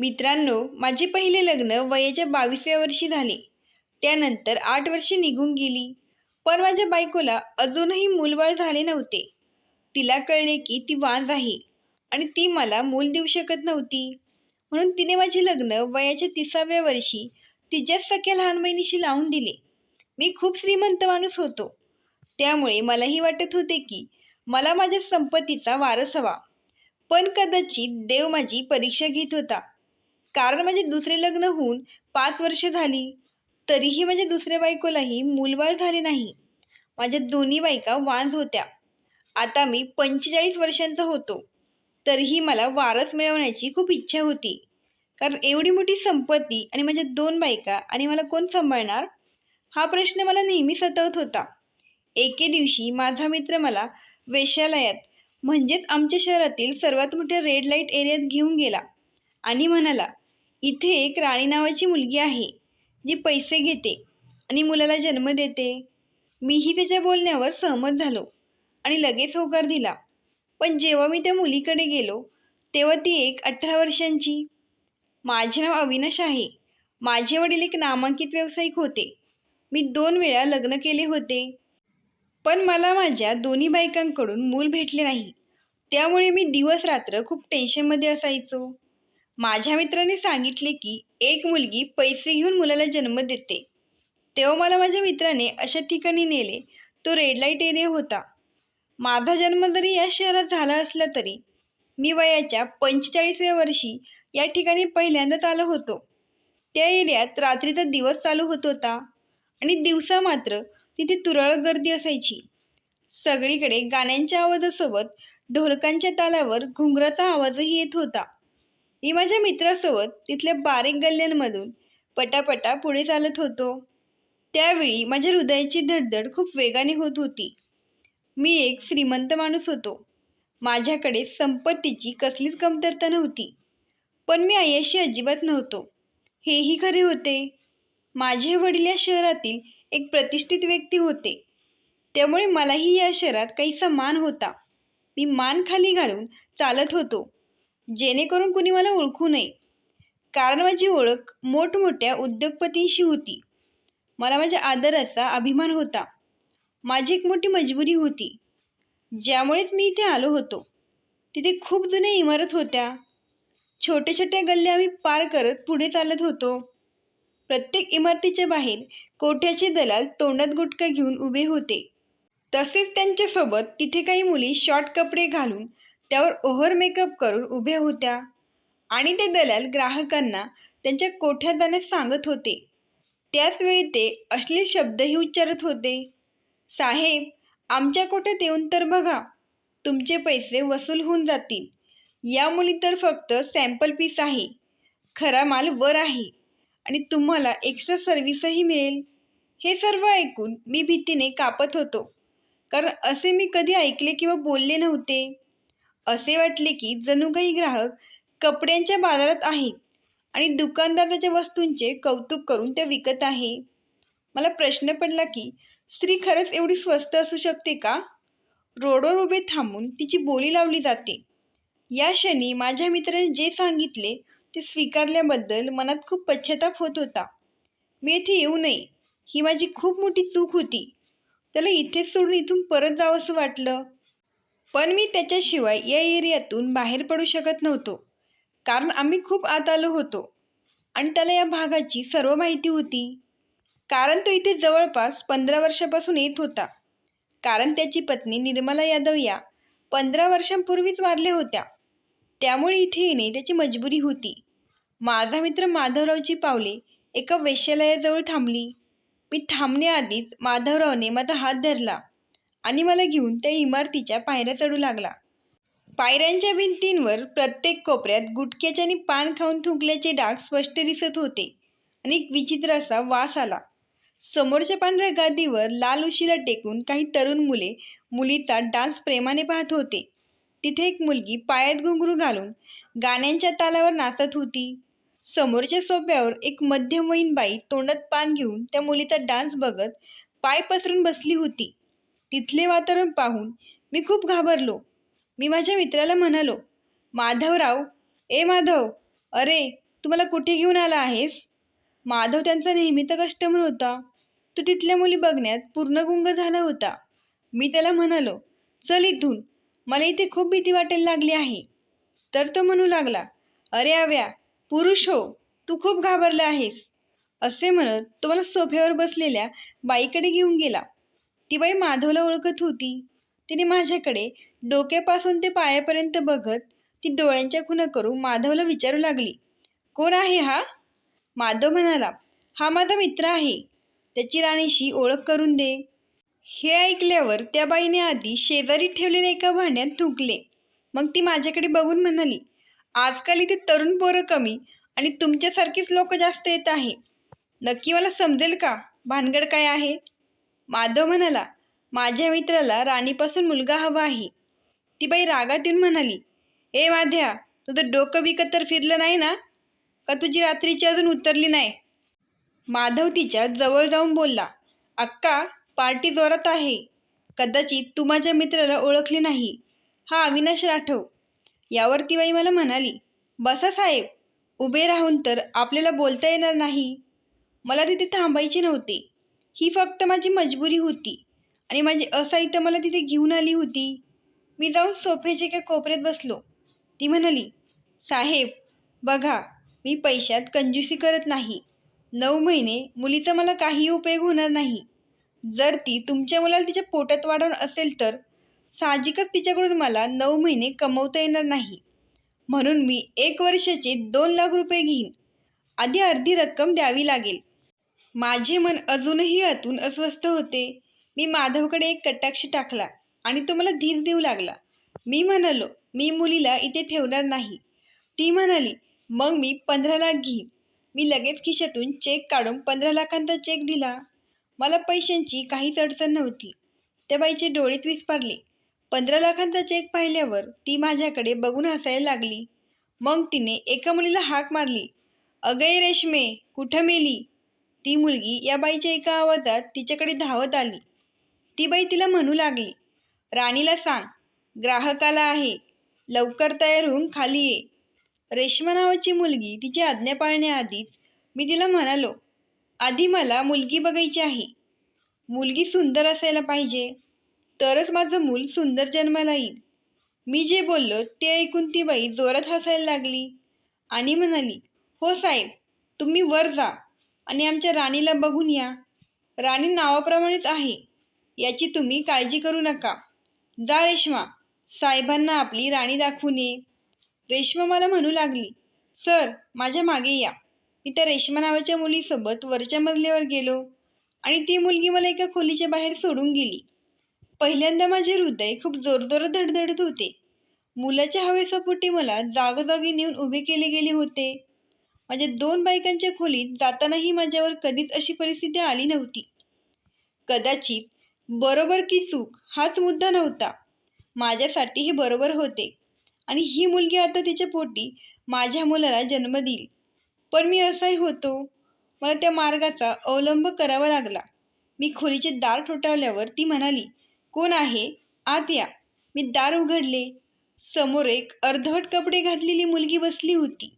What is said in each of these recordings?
मित्रांनो माझे पहिले लग्न वयाच्या बावीसव्या वर्षी झाले. त्यानंतर आठ वर्षे निघून गेली. पण माझ्या बायकोला अजूनही मूलबाळ झाले नव्हते. तिला कळले की ती वाज आहे आणि ती मला मूल देऊ शकत नव्हती. म्हणून तिने माझे लग्न वयाच्या तिसाव्या वर्षी तिच्याच सख्या लहान बहिणीशी लावून दिले. मी खूप श्रीमंत माणूस होतो. त्यामुळे मलाही वाटत होते की मला माझ्या संपत्तीचा वारस हवा. पण कदाचित देव माझी परीक्षा घेत होता. कारण म्हणजे दुसरे लग्न होऊन पाच वर्ष झाली तरीही माझ्या दुसऱ्या बायकोलाही मूलबाळ झाले नाही. माझ्या दोन्ही बायका वांज होत्या. आता मी पंचेचाळीस वर्षांचा होतो. तरीही मला वारस मिळवण्याची खूप इच्छा होती. कारण एवढी मोठी संपत्ती आणि माझ्या दोन बायका आणि मला कोण सांभाळणार? हा प्रश्न मला नेहमी सतवत होता. एके दिवशी माझा मित्र मला वेश्यालयात म्हणजेच आमच्या शहरातील सर्वात मोठ्या रेड लाइट एरियात घेऊन गेला आणि म्हणाला इथे एक राणी नावाची मुलगी आहे जी पैसे घेते आणि मुलाला जन्म देते. मीही त्याच्या बोलण्यावर सहमत झालो आणि लगेच होकार दिला. पण जेव्हा मी त्या मुलीकडे गेलो तेव्हा ती एक अठरा वर्षांची. माझे नाव अविनाश आहे. माझे वडील एक नामांकित व्यावसायिक होते. मी दोन वेळा लग्न केले होते. पण मला माझ्या दोन्ही बायकांकडून मूल भेटले नाही. त्यामुळे मी दिवस रात्र खूप टेन्शनमध्ये असायचो. माझ्या मित्राने सांगितले की एक मुलगी पैसे घेऊन मुलाला जन्म देते. तेव्हा मला माझ्या मित्राने अशा ठिकाणी नेले. तो रेड लाइट एरिया होता. माझा जन्म जरी या शहरात झाला असला तरी मी वयाच्या पंचेचाळीसव्या वर्षी या ठिकाणी पहिल्यांदाच आलो होतो. त्या एरियात रात्रीचा दिवस चालू होत होता आणि दिवसा मात्र तिथे तुरळक गर्दी असायची. सगळीकडे गाण्यांच्या आवाजासोबत ढोलकांच्या तालावर घुंगराचा आवाजही येत होता. मी माझ्या मित्रासोबत तिथल्या बारीक गल्ल्यांमधून पटापटा पुढे चालत होतो. त्यावेळी माझ्या हृदयाची धडधड खूप वेगाने होत होती. मी एक श्रीमंत माणूस होतो. माझ्याकडे संपत्तीची कसलीच कमतरता नव्हती. पण मी आयाशी अजिबात नव्हतो. हेही खरे होते. माझे वडील या शहरातील एक प्रतिष्ठित व्यक्ती होते. त्यामुळे मलाही या शहरात काहीसा मान होता. मी मान खाली घालून चालत होतो. जेणेकरून कुणी मला ओळखू नये. कारण माझी ओळख मोठमोठ्या उद्योगपतींशी होती. मला माझ्या आदराचा अभिमान होता. माझी एक मोठी मजबुरी होती. ज्यामुळेच मी इथे आलो होतो. तिथे खूप जुन्या इमारत होत्या. छोट्या छोट्या गल्ल्या आम्ही पार करत पुढे चालत होतो. प्रत्येक इमारतीच्या बाहेर कोठ्याचे दलाल तोंडात गुटखा घेऊन उभे होते. तसेच त्यांच्यासोबत तिथे काही मुली शॉर्ट कपडे घालून त्यावर ओव्हर मेकअप करून उभ्या होत्या. आणि ते दलाल ग्राहकांना त्यांच्या कोठ्या जाण्यास सांगत होते. त्याचवेळी ते अश्लील शब्दही उच्चारत होते. साहेब आमच्या कोठ्यात येऊन तर बघा. तुमचे पैसे वसूल होऊन जातील. या मुली तर फक्त सॅम्पल पीस आहे. खरा माल वर आहे. आणि तुम्हाला एक्स्ट्रा सर्व्हिसही मिळेल. हे सर्व ऐकून मी भीतीने कापत होतो. कारण असे मी कधी ऐकले किंवा बोलले नव्हते. असे वाटले की जणू काही ग्राहक कपड्यांच्या बाजारात आहेत आणि दुकानदार त्याच्या वस्तूंचे कौतुक करून त्या विकत आहे. मला प्रश्न पडला की स्त्री खरंच एवढी स्वस्त असू शकते का? रोडवर उभे थांबून तिची बोली लावली जाते. या क्षणी माझ्या मित्राने जे सांगितले ते स्वीकारल्याबद्दल मनात खूप पश्चाताप होत होता. मी येथे येऊ नये. ही माझी खूप मोठी चूक होती. त्याला इथेच सोडून इथून परत जावंसं वाटलं. पण मी त्याच्याशिवाय या एरियातून बाहेर पडू शकत नव्हतो. कारण आम्ही खूप आत आलो होतो आणि त्याला या भागाची सर्व माहिती होती. कारण तो इथे जवळपास पंधरा वर्षापासून येत होता. कारण त्याची पत्नी निर्मला यादव या पंधरा वर्षांपूर्वीच वारल्या होत्या. त्यामुळे इथे येणे त्याची मजबुरी होती. माझा मित्र माधवरावची पावले एका वेश्यालयाजवळ थांबली. मी थांबण्याआधीच माधवरावने माझा हात धरला. आणि मला घेऊन त्या इमारतीच्या पायऱ्या चढू लागला. पायऱ्यांच्या भिंतींवर प्रत्येक कोपऱ्यात गुटख्याचे आणि पान खाऊन थुंकल्याचे डाग स्पष्ट दिसत होते आणि एक विचित्र असा वास आला. समोरच्या पांढऱ्या गादीवर लाल उशीला टेकून काही तरुण मुले मुलीचा डान्स प्रेमाने पाहत होते. तिथे एक मुलगी पायात घुंगरू घालून गाण्यांच्या तालावर नाचत होती. समोरच्या सोप्यावर एक मध्यमवयीन बाई तोंडात पान घेऊन त्या मुलीचा डान्स बघत पाय पसरून बसली होती. तिथले वातावरण पाहून मी खूप घाबरलो. मी माझ्या मित्राला म्हणालो माधवराव ए माधव अरे तू मला कुठे घेऊन आला आहेस? माधव त्यांचा नेहमीचा कस्टमर होता. तो तिथल्या मुली बघण्यात पूर्णगुंग झाला होता. मी त्याला म्हणालो चल इथून मला इथे खूप भीती वाटायला लागली आहे. तर तो म्हणू लागला अरे आव्या पुरुष हो तू खूप घाबरला आहेस. असे म्हणत तो मला सोफ्यावर बसलेल्या बाईकडे घेऊन गेला. ती बाई माधवला ओळखत होती. तिने माझ्याकडे डोक्यापासून ते पायापर्यंत बघत ती डोळ्यांच्या खुणा करून माधवला विचारू लागली. कोण आहे हा? माधव म्हणाला. हा माझा मित्र आहे. त्याची राणीशी ओळख करून दे. हे ऐकल्यावर त्या बाईने आधी शेजारी ठेवलेल्या एका भांड्यात थुंकले मग ती माझ्याकडे बघून म्हणाली आजकाल इथे तरुण पोरं कमी आणि तुमच्यासारखीच लोक जास्त येत आहे. नक्की मला समजेल का भानगड काय आहे? माधव म्हणाला माझ्या मित्राला राणीपासून मुलगा हवा आहे. ती बाई रागात येऊन म्हणाली ए माध्या तुझं डोकं बिकत तर फिरलं नाही ना? का तुझी रात्रीची अजून उतरली नाही? माधव तिच्या जवळ जाऊन बोलला अक्का पार्टी जोरात आहे. कदाचित तू माझ्या मित्राला ओळखले नाही. हा अविनाश राठव. यावर ती बाई मला म्हणाली बसा साहेब उभे राहून तर आपल्याला बोलता येणार नाही. मला तिथे थांबायचे नव्हते. ही फक्त माझी मजबुरी होती. आणि माझी असाहित्य मला तिथे घेऊन आली होती. मी जाऊन सोफ्याच्या एका कोपऱ्यात बसलो. ती म्हणाली साहेब बघा मी पैशात कंजूसी करत नाही. नऊ महिने मुलीचा मला काही उपयोग होणार नाही. जर ती तुमच्या मुलाला तिच्या पोटात वाढवून असेल तर साहजिकच तिच्याकडून मला नऊ महिने कमवता येणार नाही. म्हणून मी एक वर्षाचे दोन लाख रुपये घेईन. आधी अर्धी रक्कम द्यावी लागेल. माझे मन अजूनही आतून अस्वस्थ होते. मी माधवकडे एक कटाक्ष टाकला आणि तो मला धीर देऊ लागला. मी म्हणालो मी मुलीला इथे ठेवणार नाही. ती म्हणाली मग मी पंधरा लाख घेईन. मी लगेच खिशातून चेक काढून पंधरा लाखांचा चेक दिला. मला पैशांची काहीच अडचण नव्हती. त्या बाईचे डोळेत विस्पारले पंधरा लाखांचा चेक पाहिल्यावर ती माझ्याकडे बघून हसायला लागली. मग तिने एका मुलीला हाक मारली. अगय रेशमे कुठं मेली? ती मुलगी या बाईच्या एका आवाजात तिच्याकडे धावत आली. ती बाई तिला म्हणू लागली राणीला सांग ग्राहकाला आहे लवकर तयार होऊन खाली ये. रेश्मा नावाची मुलगी तिची आज्ञा पाळण्याआधीच मी तिला म्हणालो आधी मला मुलगी बघायची आहे. मुलगी सुंदर असायला पाहिजे तरच माझं मूल सुंदर जन्माला येईल. मी जे बोललो ते ऐकून ती बाई जोरात हसायला लागली आणि म्हणाली हो साहेब तुम्ही वर जा. आणि आमच्या राणीला बघून या. राणी नावाप्रमाणेच आहे. याची तुम्ही काळजी करू नका. जा रेश्मा साहेबांना आपली राणी दाखवून ये. रेश्मा मला म्हणू लागली सर माझ्या मागे या. मी त्या रेश्मा नावाच्या मुलीसोबत वरच्या मजल्यावर गेलो आणि ती मुलगी मला एका खोलीच्या बाहेर सोडून गेली. पहिल्यांदा माझे हृदय खूप जोरजोरात धडधडत होते. मुलाच्या हवेसपोटी मला जागोजागी नेऊन उभे केले गेले होते. माझ्या दोन बायकांच्या खोलीत जातानाही माझ्यावर कधीच अशी परिस्थिती आली नव्हती. कदाचित बरोबर की चूक हाच मुद्दा नव्हता. माझ्यासाठी हे बरोबर होते. आणि ही मुलगी आता तिच्या पोटी माझ्या मुलाला जन्म देईल. पण मी असाही होतो. मला त्या मार्गाचा अवलंब करावा लागला. मी खोलीचे दार ठोठावल्यावर ती म्हणाली कोण आहे? आत या. मी दार उघडले. समोर एक अर्धवट कपडे घातलेली मुलगी बसली होती.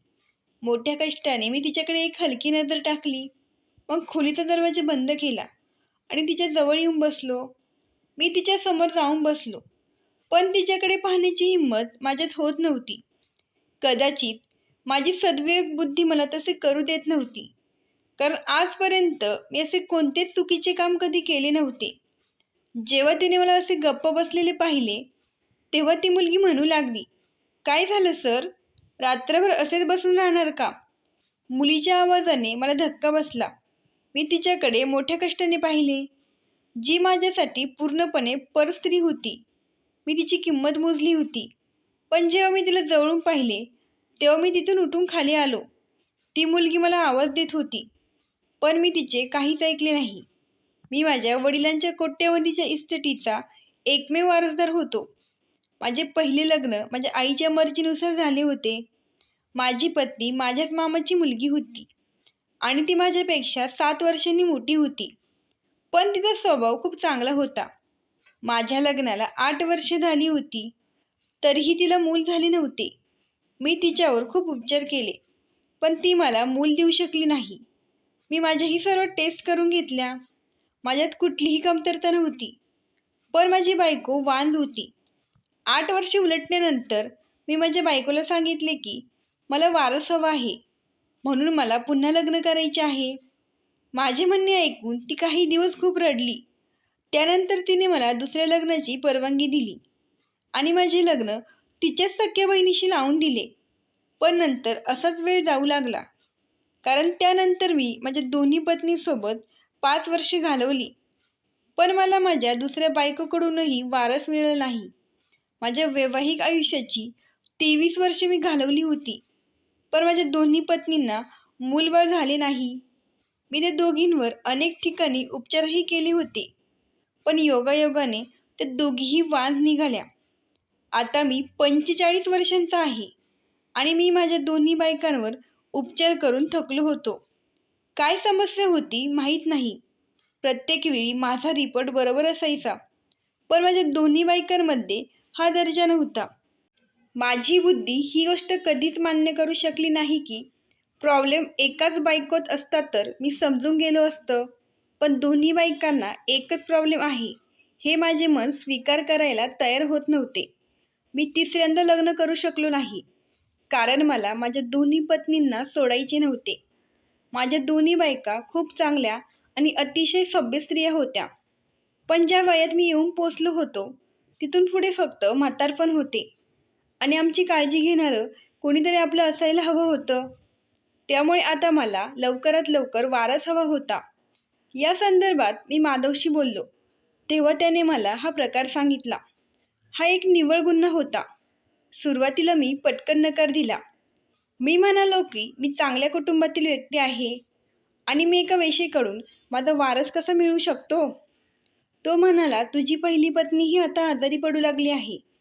मोठ्या कष्टाने मी तिच्याकडे एक हलकी नजर टाकली. मग खोलीचा दरवाजा बंद केला आणि तिच्या जवळ येऊन बसलो. मी तिच्या समोर जाऊन बसलो. पण तिच्याकडे पाहण्याची हिंमत माझ्यात होत नव्हती. कदाचित माझी सद्विवेक बुद्धी मला तसे करू देत नव्हती. कारण आजपर्यंत मी असे कोणतेच चुकीचे काम कधी केले नव्हते. जेव्हा तिने मला असे गप्प बसलेले पाहिले तेव्हा ती मुलगी म्हणू लागली काय झालं सर? रात्रभर असेच बसून राहणार का? मुलीच्या आवाजाने मला धक्का बसला. मी तिच्याकडे मोठ्या कष्टाने पाहिले. जी माझ्यासाठी पूर्णपणे परस्त्री होती. मी तिची किंमत मोजली होती. पण जेव्हा मी तिला जवळून पाहिले तेव्हा मी तिथून उठून खाली आलो. ती मुलगी मला आवाज देत होती पण मी तिचे काहीच ऐकले नाही. मी माझ्या वडिलांच्या कोट्यवधीच्या इस्टेटीचा एकमेव वारसदार होतो. माझे पहिले लग्न माझ्या आईच्या मर्जीनुसार झाले होते. माझी पत्नी माझ्याच मामाची मुलगी होती. आणि ती माझ्यापेक्षा सात वर्षांनी मोठी होती. पण तिचा स्वभाव खूप चांगला होता. माझ्या लग्नाला आठ वर्षे झाली होती. तरीही तिला मूल झाले नव्हते. मी तिच्यावर खूप उपचार केले. पण ती मला मूल देऊ शकली नाही. मी माझ्याही सर्व टेस्ट करून घेतल्या. माझ्यात कुठलीही कमतरता नव्हती. पण माझी बायको वांद होती. आठ वर्षे उलटल्यानंतर मी माझ्या बायकोला सांगितले की मला वारस हवा आहे. म्हणून मला पुन्हा लग्न करायचे आहे. माझे म्हणणे ऐकून ती काही दिवस खूप रडली. त्यानंतर तिने मला दुसऱ्या लग्नाची परवानगी दिली. आणि माझे लग्न तिच्याच सख्या बहिणीशी लावून दिले. पण नंतर असाच वेळ जाऊ लागला. कारण त्यानंतर मी माझ्या दोन्ही पत्नीसोबत पाच वर्षे घालवली. पण मला माझ्या दुसऱ्या बायकोकडूनही वारस मिळालं नाही. माझ्या वैवाहिक आयुष्याची तेवीस वर्षे मी घालवली होती. पण माझ्या दोन्ही पत्नींना मूलबाळ झाले नाही. मी त्या दोघींवर अनेक ठिकाणी उपचारही केले होते. पण योगायोगाने त्या दोघीही वाज निघाल्या. आता मी पंचेचाळीस वर्षांचा आहे आणि मी माझ्या दोन्ही बायकांवर उपचार करून थकलो होतो. काय समस्या होती माहीत नाही. प्रत्येक वेळी माझा रिपोर्ट बरोबर असायचा. पण माझ्या दोन्ही बायकांमध्ये हा दर्जा नव्हता. माझी बुद्धी ही गोष्ट कधीच मान्य करू शकली नाही की प्रॉब्लेम एकाच बायकोत असता तर मी समजून गेलो असतं. पण दोन्ही बायकांना एकच प्रॉब्लेम आहे. हे माझे मन स्वीकार करायला तयार होत नव्हते. मी तिसऱ्यांदा लग्न करू शकलो नाही. कारण मला माझ्या दोन्ही पत्नींना सोडायचे नव्हते. माझ्या दोन्ही बायका खूप चांगल्या आणि अतिशय सभ्य स्त्रिया होत्या. पण ज्या वयात मी येऊन पोचलो होतो तिथून पुढे फक्त म्हातारपण होते. आणि आमची काळजी घेणारं कोणीतरी आपलं असायला हवं होतं. त्यामुळे आता मला लवकरात लवकर वारस हवा होता. या संदर्भात मी माधवशी बोललो. तेव्हा त्याने मला हा प्रकार सांगितला. हा एक निवळ गुन्हा होता. सुरुवातीला मी पटकन नकार दिला. मी म्हणालो की मी चांगल्या कुटुंबातील व्यक्ती आहे आणि मी एका वेशेकडून माझा वारस कसा मिळू शकतो? तो म्हणाला तुझी पहिली पत्नी ही आता आजारी पडू लागली आहे.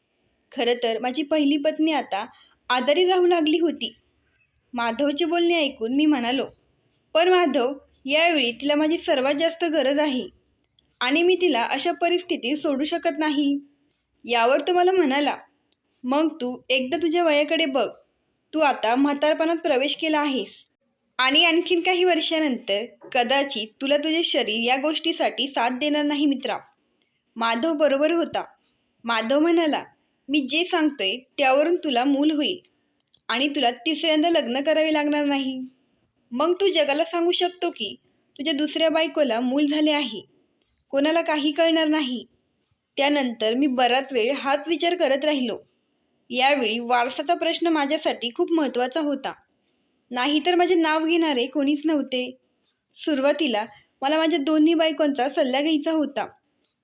खरं तर माझी पहिली पत्नी आता आजारी राहू लागली होती. माधवचे बोलणे ऐकून मी म्हणालो पण माधव यावेळी तिला माझी सर्वात जास्त गरज आहे आणि मी तिला अशा परिस्थितीत सोडू शकत नाही. यावर तो मला म्हणाला मग तू एकदा तुझ्या वयाकडे बघ तू आता म्हातारपणात प्रवेश केला आहेस आणि आणखीन काही वर्षानंतर कदाचित तुला तुझे शरीर या गोष्टीसाठी साथ देणार नाही मित्रा. माधव बरोबर होता. माधव म्हणाला मी जे सांगतोय त्यावरून तुला मूल होईल आणि तुला तिसऱ्यांदा लग्न करावे लागणार नाही. मग तू जगाला सांगू शकतो की तुझ्या दुसऱ्या बायकोला मूल झाले आहे. कोणाला काही कळणार नाही. त्यानंतर मी बराच वेळ हाच विचार करत राहिलो. यावेळी वारसाचा प्रश्न माझ्यासाठी खूप महत्त्वाचा होता. नाहीतर माझे नाव घेणारे कोणीच नव्हते. सुरुवातीला मला माझ्या दोन्ही बायकोंचा सल्ला घ्यायचा होता.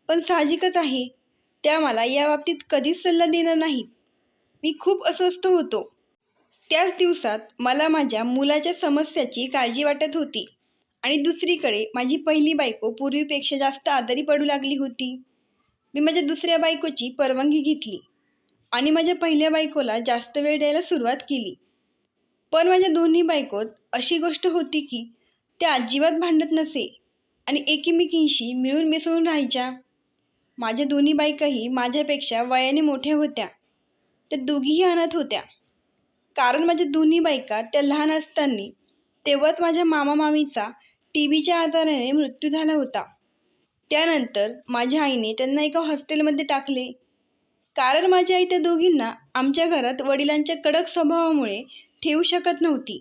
पण साहजिकच आहे त्या मला या बाबतीत कधीच सल्ला देणार नाहीत. मी खूप अस्वस्थ होतो. त्याच दिवसात मला माझ्या मुलाच्या समस्याची काळजी वाटत होती आणि दुसरीकडे माझी पहिली बायको पूर्वीपेक्षा जास्त आजारी पडू लागली होती. मी माझ्या दुसऱ्या बायकोची परवानगी घेतली आणि माझ्या पहिल्या बायकोला जास्त वेळ द्यायला सुरुवात केली. पण माझ्या दोन्ही बायकोत अशी गोष्ट होती की त्या अजिबात भांडत नसे आणि एकमेकींशी मिळून मिसळून राहायच्या. माझ्या दोन्ही बायकाही माझ्यापेक्षा वयाने मोठ्या होत्या. त्या दोघीही अनाथ होत्या. कारण माझ्या दोन्ही बायका त्या लहान असताना तेव्हाच माझ्या मामा मामीचा टी व्हीच्या आजाराने मृत्यू झाला होता. त्यानंतर माझ्या आईने त्यांना एका हॉस्टेलमध्ये टाकले. कारण माझी आई त्या दोघींना आमच्या घरात वडिलांच्या कडक स्वभावामुळे ठेवू शकत नव्हती.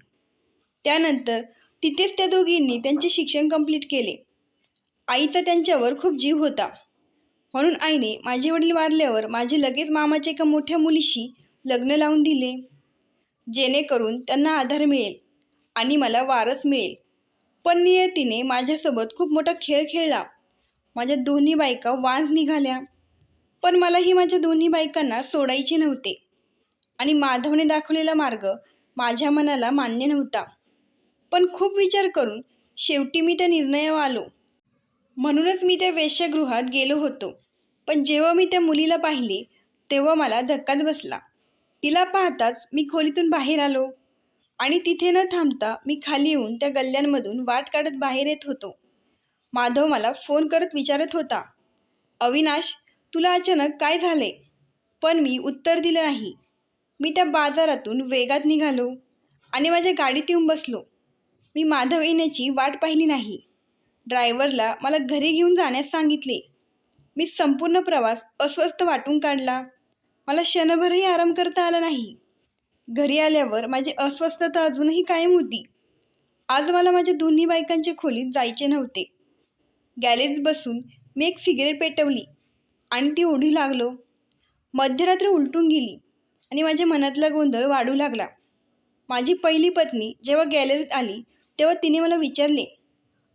त्यानंतर तिथेच त्या दोघींनी त्यांचे शिक्षण कंप्लीट केले. आईचा त्यांच्यावर खूप जीव होता. म्हणून आईने माझे वडील वारल्यावर माझे लगेच मामाच्या एका मोठ्या मुलीशी लग्न लावून दिले. जेणेकरून त्यांना आधार मिळेल आणि मला वारस मिळेल. पण नियतीने माझ्यासोबत खूप मोठा खेळ खेळला. माझ्या दोन्ही बायका वाज निघाल्या. पण मलाही माझ्या दोन्ही बायकांना सोडायचे नव्हते. आणि माधवने दाखवलेला मार्ग माझ्या मनाला मान्य नव्हता. पण खूप विचार करून शेवटी मी त्या निर्णयावर आलो. म्हणूनच मी त्या वेश्यागृहात गेलो होतो. पण जेव्हा मी त्या मुलीला पाहिले तेव्हा मला धक्काच बसला. तिला पाहताच मी खोलीतून बाहेर आलो आणि तिथे न थांबता मी खाली येऊन त्या गल्ल्यांमधून वाट काढत बाहेर येत होतो. माधव मला फोन करत विचारत होता अविनाश तुला अचानक काय झाले? पण मी उत्तर दिलं नाही. मी त्या बाजारातून वेगात निघालो आणि माझ्या गाडीत येऊन बसलो. मी माधव येण्याची वाट पाहिली नाही. ड्रायव्हरला मला घरी घेऊन जाण्यास सांगितले. मी संपूर्ण प्रवास अस्वस्थ वाटून काढला. मला क्षणभरही आराम करता आला नाही. घरी आल्यावर माझी अस्वस्थता अजूनही कायम होती. आज मला माझ्या दोन्ही बायकांच्या खोलीत जायचे नव्हते. गॅलरीत बसून मी एक सिगरेट पेटवली. आणि ती ओढी लागलो. मध्यरात्र उलटून गेली आणि माझ्या मनातला गोंधळ वाढू लागला. माझी पहिली पत्नी जेव्हा गॅलरीत आली तेव्हा तिने मला विचारले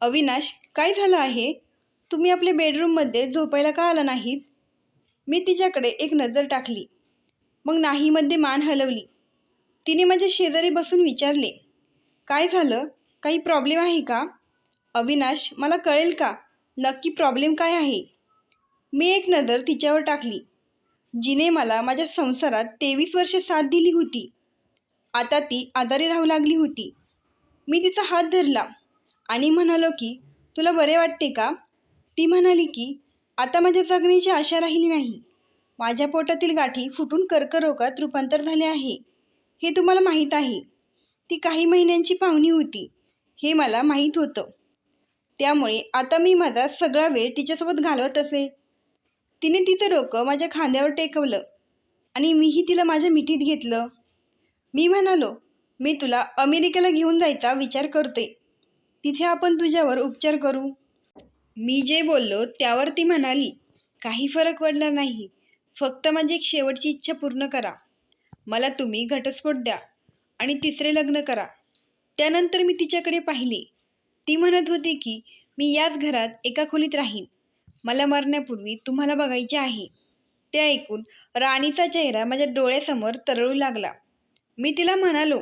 अविनाश काय झालं आहे? तुम्ही आपल्या बेडरूममध्ये झोपायला का आला नाहीत? मी तिच्याकडे एक नजर टाकली. मग नाहीमध्ये मान हलवली. तिने माझ्या शेजारी बसून विचारले काय झालं? काही प्रॉब्लेम आहे का? अविनाश मला कळेल का? नक्की प्रॉब्लेम काय आहे? मी एक नजर तिच्यावर टाकली. जिने मला माझ्या संसारात तेवीस वर्षे साथ दिली होती. आता ती आजारी राहू लागली होती. मी तिचा हात धरला आणि म्हणालो की तुला बरे वाटते का? ती म्हणाली की आता माझ्या जगण्याची आशा राहिली नाही. माझ्या पोटातील गाठी फुटून कर्करोगात रूपांतर झाले आहे. हे तुम्हाला माहीत आहे. ती काही महिन्यांची पाहुणी होती. हे मला माहीत होतं. त्यामुळे आता मी माझा सगळा वेळ तिच्यासोबत घालवत असे. तिने तिचं डोकं माझ्या खांद्यावर टेकवलं आणि मीही तिला माझ्या मिठीत घेतलं. मी म्हणालो मी तुला अमेरिकेला घेऊन जायचा विचार करते. तिथे आपण तुझ्यावर उपचार करू. मी जे बोललो त्यावर ती म्हणाली काही फरक पडला नाही. फक्त माझी एक शेवटची इच्छा पूर्ण करा. मला तुम्ही घटस्फोट द्या आणि तिसरे लग्न करा. त्यानंतर मी तिच्याकडे पाहिले. ती म्हणत होती की मी याच घरात एका खोलीत राहीन. मला मरण्यापूर्वी तुम्हाला बघायचे आहे. ते ऐकून राणीचा चेहरा माझ्या डोळ्यासमोर तरळू लागला. मी तिला म्हणालो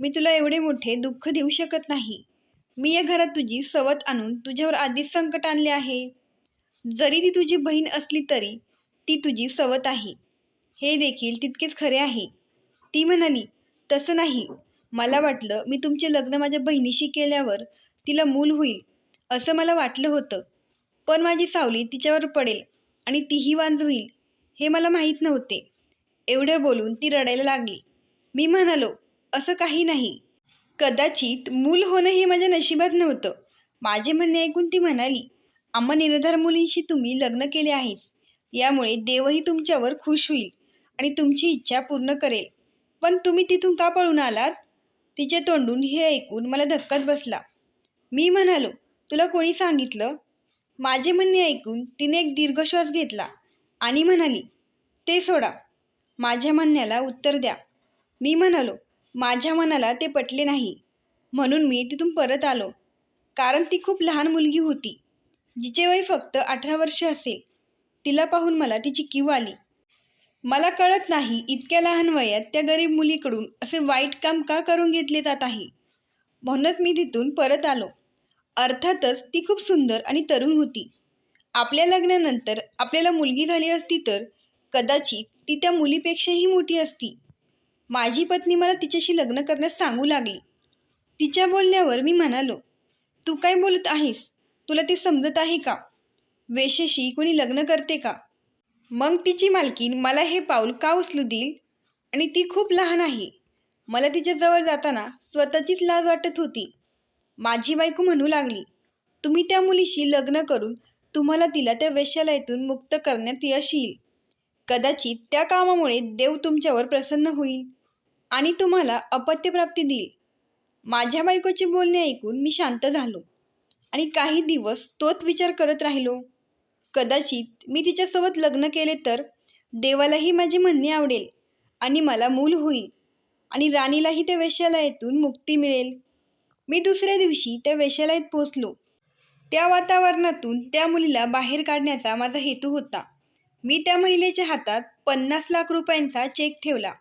मी तुला एवढे मोठे दुःख देऊ शकत नाही. मी या घरात तुझी सवत आणून तुझ्यावर आधीच संकट आणले आहे. जरी ती तुझी बहीण असली तरी ती तुझी सवत आहे. हे देखील तितकेच खरे आहे. ती म्हणाली तसं नाही. मला वाटलं मी तुमचे लग्न माझ्या बहिणीशी केल्यावर तिला मूल होईल असं मला वाटलं होतं. पण माझी सावली तिच्यावर पडेल आणि तीही वांज होईल हे मला माहीत नव्हते. एवढं बोलून ती रडायला लागली. मी म्हणालो असं काही नाही. कदाचित मूल होणं हे माझ्या नशिबात नव्हतं. माझे म्हणणे ऐकून ती म्हणाली आम्हा निराधार मुलींशी तुम्ही लग्न केले आहेत. यामुळे देवही तुमच्यावर खुश होईल आणि तुमची इच्छा पूर्ण करेल. पण तुम्ही तिथून का पळून आलात तिचे तोंडून हे ऐकून मला धक्काच बसला. मी म्हणालो तुला कोणी सांगितलं माझे म्हणणे ऐकून तिने एक दीर्घ श्वास घेतला आणि म्हणाली ते सोडा. माझ्या म्हणण्याला उत्तर द्या. मी म्हणालो माझ्या मनाला ते पटले नाही. म्हणून मी तिथून परत आलो. कारण ती खूप लहान मुलगी होती. जिचे वय फक्त अठरा वर्ष असेल. तिला पाहून मला तिची किव आली. मला कळत नाही इतक्या लहान वयात त्या गरीब मुलीकडून असे वाईट काम का करून घेतले जात आहे? म्हणूनच मी तिथून परत आलो. अर्थातच ती खूप सुंदर आणि तरुण होती. आपल्या लग्नानंतर आपल्याला मुलगी झाली असती तर कदाचित ती त्या मुलीपेक्षाही मोठी असती. माझी पत्नी मला तिच्याशी लग्न करण्यास सांगू लागली. तिच्या बोलण्यावर मी म्हणालो तू काय बोलत आहेस? तुला ते समजत आहे का? वेशेशी कोणी लग्न करते का? मग तिची मालकीन मला हे पाऊल का उचलू देईल? आणि ती खूप लहान आहे. मला तिच्याजवळ जाताना स्वतःचीच लाज वाटत होती. माझी बायको म्हणू लागली तुम्ही त्या मुलीशी लग्न करून तुम्हाला तिला त्या वेश्यालयातून मुक्त करण्यात यश येईल. कदाचित त्या कामामुळे देव तुमच्यावर प्रसन्न होईल. आणि तुम्हाला अपत्यप्राप्ती देईल माझ्या बायकोचे बोलणे ऐकून मी शांत झालो. आणि काही दिवस तोच विचार करत राहिलो. कदाचित मी तिच्यासोबत लग्न केले तर देवालाही माझे म्हणणे आवडेल आणि मला मूल होईल आणि राणीलाही त्या वेश्यालयातून मुक्ती मिळेल. मी दुसऱ्या दिवशी त्या वेश्यालयात पोचलो त्या वातावरणातून त्या मुलीला बाहेर काढण्याचा माझा हेतू होता. मी त्या महिलेच्या हातात पन्नास लाख रुपयांचा चेक ठेवला.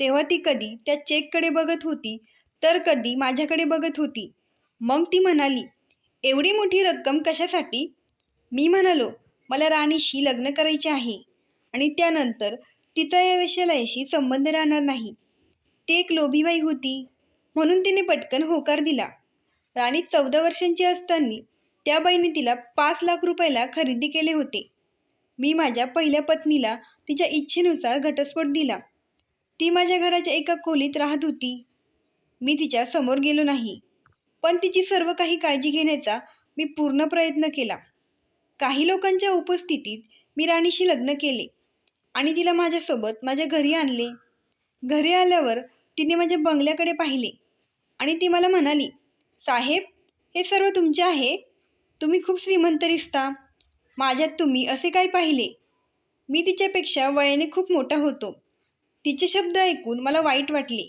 तेव्हा ती कधी त्या चेककडे बघत होती तर कधी माझ्याकडे बघत होती. मग ती म्हणाली एवढी मोठी रक्कम कशासाठी? मी म्हणालो मला राणीशी लग्न करायचे आहे आणि त्यानंतर तिचा या वेश्यालयाशी संबंध राहणार नाही. ती एक लोभीबाई होती म्हणून तिने पटकन होकार दिला. राणी चौदा वर्षांची असताना त्या बाईने तिला पाच लाख रुपयाला खरेदी केले होते. मी माझ्या पहिल्या पत्नीला तिच्या इच्छेनुसार घटस्फोट दिला. ती माझ्या घराच्या एका खोलीत राहत होती. मी तिच्या समोर गेलो नाही. पण तिची सर्व काही काळजी घेण्याचा मी पूर्ण प्रयत्न केला. काही लोकांच्या उपस्थितीत मी राणीशी लग्न केले आणि तिला माझ्यासोबत माझ्या घरी आणले. घरी आल्यावर तिने माझ्या बंगल्याकडे पाहिले आणि ती मला म्हणाली साहेब हे सर्व तुमचे आहे? तुम्ही खूप श्रीमंत दिसता. माझ्यात तुम्ही असे काय पाहिले? मी तिच्यापेक्षा वयाने खूप मोठा होतो. तिचे शब्द ऐकून मला वाईट वाटले.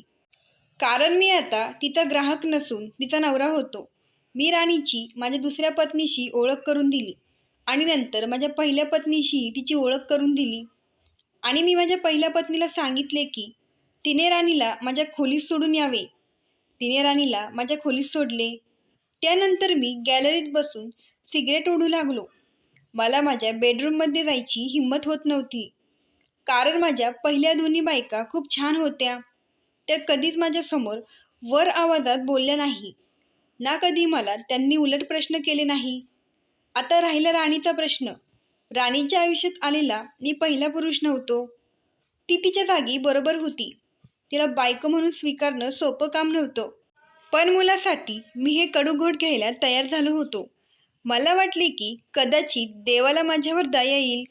कारण मी आता तिचा ग्राहक नसून तिचा नवरा होतो. मी राणीची माझ्या दुसऱ्या पत्नीशी ओळख करून दिली आणि नंतर माझ्या पहिल्या पत्नीशी तिची ओळख करून दिली. आणि मी माझ्या पहिल्या पत्नीला सांगितले की तिने राणीला माझ्या खोलीत सोडून यावे. तिने राणीला माझ्या खोलीत सोडले. त्यानंतर मी गॅलरीत बसून सिगरेट ओढू लागलो. मला माझ्या बेडरूममध्ये जायची हिंमत होत नव्हती. कारण माझ्या पहिल्या दोन्ही बायका खूप छान होत्या. त्या कधीच माझ्यासमोर वर आवाजात बोलल्या नाही. ना कधी मला त्यांनी उलट प्रश्न केले नाही. आता राहिला राणीचा प्रश्न. राणीच्या आयुष्यात आलेला मी पहिला पुरुष नव्हतो. ती तिच्या जागी बरोबर होती. तिला बायको म्हणून स्वीकारणं सोपं काम नव्हतं. पण मुलासाठी मी हे कडू घोट घ्यायला तयार झालो होतो. मला वाटले की कदाचित देवाला माझ्यावर दया येईल.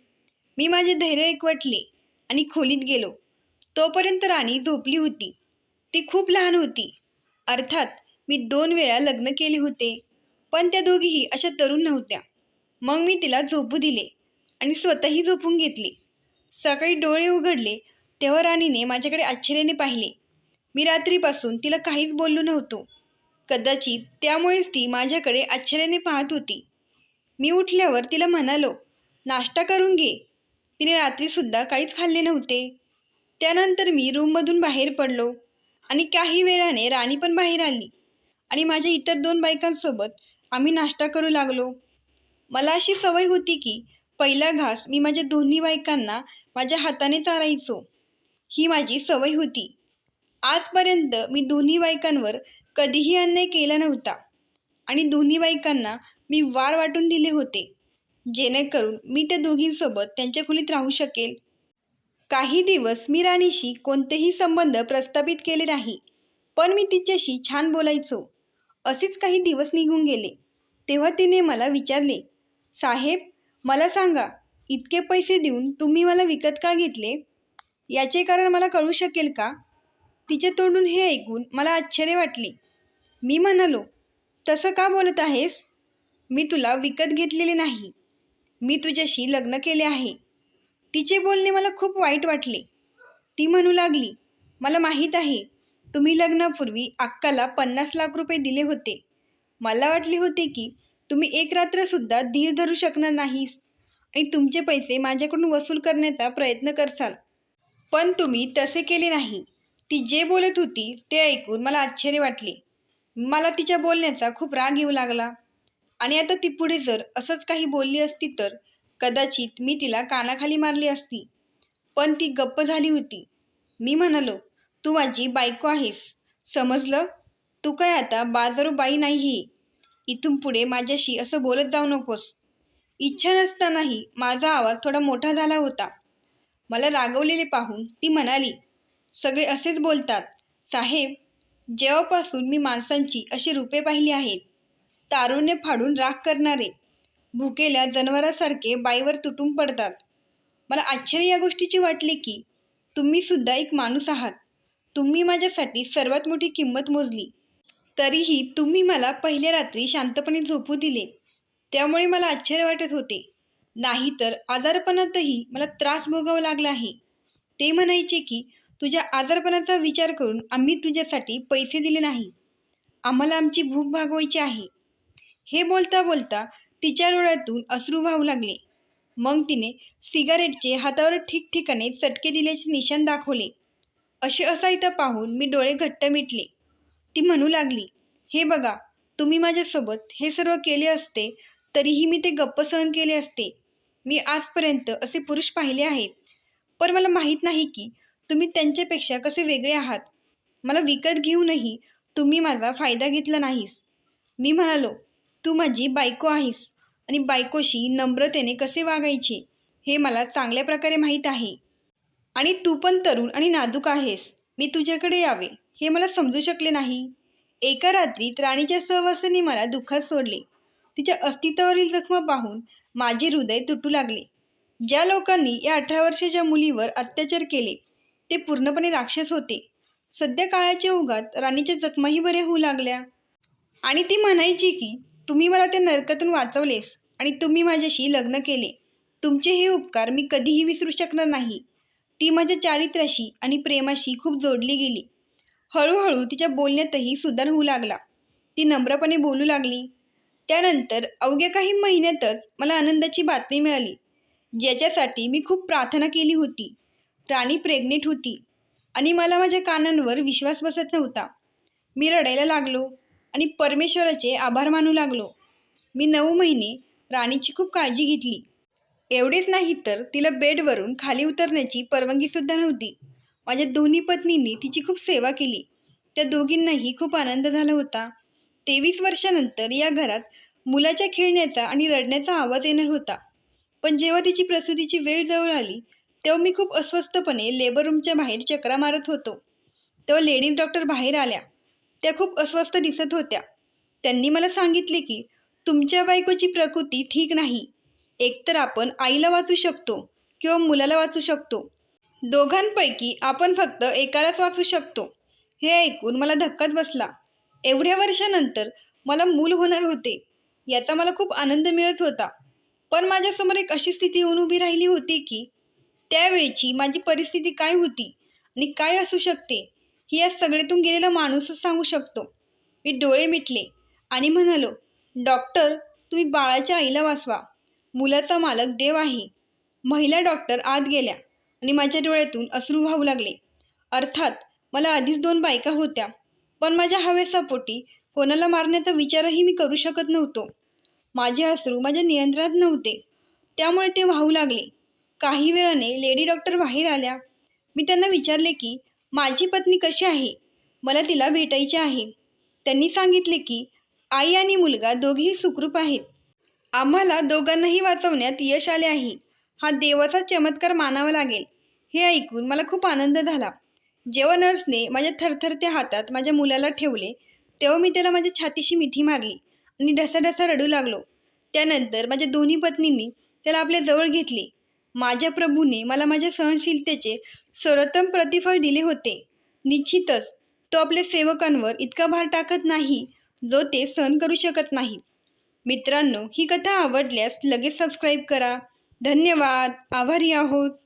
मी माझे धैर्य एकवटले. आणि खोलीत गेलो. तोपर्यंत राणी झोपली होती. ती खूप लहान होती. अर्थात मी दोन वेळा लग्न केले होते पण त्या दोघीही अशा तरुण नव्हत्या. मग मी तिला झोपू दिले आणि स्वतःही झोपून घेतले. सकाळी डोळे उघडले तेव्हा राणीने माझ्याकडे आश्चर्याने पाहिले. मी रात्रीपासून तिला काहीच बोललो नव्हतो. कदाचित त्यामुळेच ती माझ्याकडे आश्चर्याने पाहत होती. मी उठल्यावर तिला म्हणालो नाश्ता करून घे. तिने रात्रीसुद्धा काहीच खाल्ले नव्हते. त्यानंतर मी रूममधून बाहेर पडलो आणि काही वेळाने राणी पण बाहेर आली आणि माझ्या इतर दोन बायकांसोबत आम्ही नाश्ता करू लागलो. मला अशी सवय होती की पहिला घास मी माझ्या दोन्ही बायकांना माझ्या हाताने चारायचो. ही माझी सवय होती. आजपर्यंत मी दोन्ही बायकांवर कधीही अन्याय केला नव्हता आणि दोन्ही बायकांना मी वार वाटून दिले होते. जेणेकरून मी त्या दोघींसोबत त्यांच्या खोलीत राहू शकेल. काही दिवस मी राणीशी कोणतेही संबंध प्रस्थापित केले नाही पण मी तिच्याशी छान बोलायचो. असेच काही दिवस निघून गेले. तेव्हा तिने मला विचारले साहेब मला सांगा इतके पैसे देऊन तुम्ही मला विकत का घेतले? याचे कारण मला कळू शकेल का? तिच्या तोंडून हे ऐकून मला आश्चर्य वाटले. मी म्हणालो तसं का बोलत आहेस? मी तुला विकत घेतलेले नाही. मी तुझ्याशी लग्न केले आहे. तिचे बोलणे मला खूप वाईट वाटले. ती म्हणू लागली मला माहीत आहे तुम्ही लग्नापूर्वी अक्काला पन्नास लाख रुपये दिले होते. मला वाटले होते की तुम्ही एक रात्रसुद्धा धीर धरू शकणार नाहीस आणि तुमचे पैसे माझ्याकडून वसूल करण्याचा प्रयत्न करसाल. पण तुम्ही तसे केले नाही. ती जे बोलत होती ते ऐकून मला आश्चर्य वाटले. मला तिच्या बोलण्याचा खूप राग येऊ लागला. आणि आता ती पुढे जर असंच काही बोलली असती तर कदाचित मी तिला कानाखाली मारली असती. पण ती गप्प झाली होती. मी म्हणालो तू माझी बायको आहेस. समजलं? तू काय आता बाजारू बाई नाही इथून पुढे माझ्याशी असं बोलत जाऊ नकोस. इच्छा नसतानाही माझा आवाज थोडा मोठा झाला होता. मला रागवलेले पाहून ती म्हणाली सगळे असेच बोलतात. साहेब जेव्हापासून मी माणसांची अशी रूपे पाहिली आहेत तारुण्य फाडून राग करणारे. भुकेल्या जनावरासारखे बाईवर तुटून पडतात. मला आश्चर्य या गोष्टीची वाटले की तुम्ही सुद्धा एक माणूस आहात. तुम्ही माझ्यासाठी सर्वात मोठी किंमत मोजली. तरीही तुम्ही मला पहिल्या रात्री शांतपणे झोपू दिले. त्यामुळे मला आश्चर्य वाटत होते. नाहीतर आजारपणातही मला त्रास भोगावा लागला आहे. ते म्हणायचे की तुझ्या आजारपणाचा विचार करून आम्ही तुझ्यासाठी पैसे दिले नाही. आम्हाला आमची भूक भागवायची आहे. हे बोलता बोलता तिच्या डोळ्यातून अश्रू वाहू लागले. मग तिने सिगारेटचे हातावर ठिकठिकाणी चटके दिल्याचे निशाण दाखवले. असे असायता पाहून मी डोळे घट्ट मिटले. ती म्हणू लागली हे बघा तुम्ही माझ्यासोबत हे सर्व केले असते तरीही मी ते गप्प सहन केले असते. मी आजपर्यंत असे पुरुष पाहिले आहेत. पण मला माहीत नाही की तुम्ही त्यांच्यापेक्षा कसे वेगळे आहात. मला विकत घेऊनही तुम्ही माझा फायदा घेतला नाहीस. मी म्हणालो तू माझी बायको आहेस आणि बायकोशी नम्रतेने कसे वागायचे हे मला चांगल्या प्रकारे माहीत आहे. आणि तू पण तरुण आणि नाजूक आहेस. मी तुझ्याकडे यावे हे मला समजू शकले नाही. एका रात्रीत राणीच्या सहवासाने मला दुःखात सोडले. तिच्या अस्तित्वावरील जखमा पाहून माझे हृदय तुटू लागले. ज्या लोकांनी या अठरा वर्षाच्या मुलीवर अत्याचार केले ते पूर्णपणे राक्षस होते. सध्या काळाच्या ओघात राणीच्या जखमाही बरे होऊ लागल्या. आणि ती म्हणायची की तुम्ही मला त्या नरकातून वाचवलेस आणि तुम्ही माझ्याशी लग्न केले. तुमचे हे उपकार मी कधीही विसरू शकणार नाही. ती माझ्या चारित्र्याशी आणि प्रेमाशी खूप जोडली गेली. हळूहळू तिच्या बोलण्यातही सुधार होऊ लागला. ती नम्रपणे बोलू लागली. त्यानंतर अवघ्या काही महिन्यातच मला आनंदाची बातमी मिळाली. ज्याच्यासाठी मी खूप प्रार्थना केली होती. राणी प्रेग्नेंट होती आणि मला माझ्या कानांवर विश्वास बसत नव्हता. मी रडायला लागलो. आणि परमेश्वराचे आभार मानू लागलो. मी नऊ महिने राणीची खूप काळजी घेतली. एवढेच नाही तर तिला बेडवरून खाली उतरण्याची परवानगीसुद्धा नव्हती. माझ्या दोन्ही पत्नींनी तिची खूप सेवा केली. त्या दोघींनाही खूप आनंद झाला होता. तेवीस वर्षानंतर या घरात मुलाच्या खेळण्याचा आणि रडण्याचा आवाज येणार होता. पण जेव्हा तिची प्रसूतीची वेळ जवळ आली तेव्हा मी खूप अस्वस्थपणे लेबर रूमच्या बाहेर चक्रा मारत होतो. तेव्हा लेडीज डॉक्टर बाहेर आल्या. त्या खूप अस्वस्थ दिसत होत्या. त्यांनी मला सांगितले की तुमच्या बायकोची प्रकृती ठीक नाही. एकतर आपण आईला वाचू शकतो किंवा मुलाला वाचू शकतो. दोघांपैकी आपण फक्त एकालाच वाचू शकतो. हे ऐकून मला धक्काच बसला. एवढ्या वर्षानंतर मला मूल होणार होते. याचा मला खूप आनंद मिळत होता. पण माझ्यासमोर एक अशी स्थिती येऊन उभी राहिली होती की त्यावेळची माझी परिस्थिती काय होती आणि काय असू शकते? ही या सगळ्यातून गेलेला माणूसच सांगू शकतो. मी डोळे मिटले आणि म्हणालो डॉक्टर तुम्ही बाळाच्या आईला वाचवा. मुलाचा मालक देव आहे. महिला डॉक्टर आत गेल्या आणि माझ्या डोळ्यातून अश्रू वाहू लागले. अर्थात मला आधीच दोन बायका होत्या पण माझ्या हवेसापोटी कोणाला मारण्याचा विचारही मी करू शकत नव्हतो. माझे अश्रू माझ्या नियंत्रणात नव्हते. त्यामुळे ते वाहू लागले. काही वेळाने लेडी डॉक्टर बाहेर आल्या. मी त्यांना विचारले की माझी पत्नी कशी आहे? मला तिला भेटायचे आहे. त्यांनी सांगितले की आई आणि मुलगा दोघेही सुखरूप आहेत. आम्हाला दोघांनाही वाचवण्यात यश आले आहे. हा देवाचा चमत्कार मानावा लागेल. हे ऐकून मला खूप आनंद झाला. जेव्हा नर्सने माझ्या थरथरत्या हातात माझ्या मुलाला ठेवले तेव्हा मी त्याला माझ्या छातीशी मिठी मारली आणि ढसाढसा रडू लागलो. त्यानंतर माझ्या दोन्ही पत्नींनी त्याला आपल्या जवळ घेतले. माझ्या प्रभूने मला माझ्या सहनशीलतेचे सर्वोत्तम प्रतिफळ दिले होते. निश्चितच तो आपल्या सेवकांवर इतका भार टाकत नाही जो ते सहन करू शकत नाही. मित्रांनो ही कथा आवडल्यास लगेच सबस्क्राईब करा. धन्यवाद. आभारी आहोत.